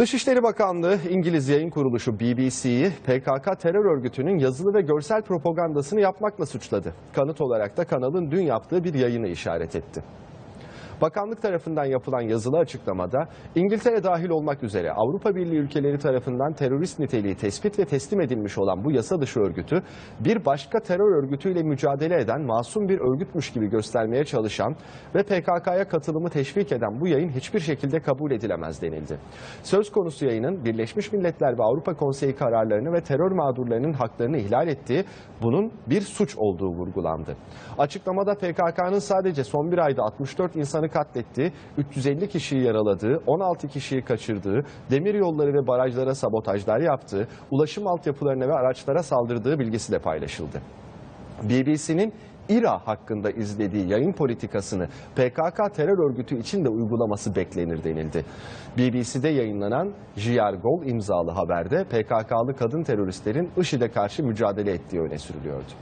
Dışişleri Bakanlığı İngiliz yayın kuruluşu BBC'yi PKK terör örgütünün yazılı ve görsel propagandasını yapmakla suçladı. Kanıt olarak da kanalın dün yaptığı bir yayını işaret etti. Bakanlık tarafından yapılan yazılı açıklamada İngiltere dahil olmak üzere Avrupa Birliği ülkeleri tarafından terörist niteliği tespit ve teslim edilmiş olan bu yasa dışı örgütü bir başka terör örgütüyle mücadele eden masum bir örgütmüş gibi göstermeye çalışan ve PKK'ya katılımı teşvik eden bu yayın hiçbir şekilde kabul edilemez denildi. Söz konusu yayının Birleşmiş Milletler ve Avrupa Konseyi kararlarını ve terör mağdurlarının haklarını ihlal ettiği, bunun bir suç olduğu vurgulandı. Açıklamada PKK'nın sadece son bir ayda 64 insanı katlettiği, 350 kişiyi yaraladığı, 16 kişiyi kaçırdığı, demir yolları ve barajlara sabotajlar yaptığı, ulaşım altyapılarına ve araçlara saldırdığı bilgisi de paylaşıldı. BBC'nin İRA hakkında izlediği yayın politikasını PKK terör örgütü için de uygulaması beklenir denildi. BBC'de yayınlanan J.R. Gol imzalı haberde PKK'lı kadın teröristlerin IŞİD'e karşı mücadele ettiği öne sürülüyordu.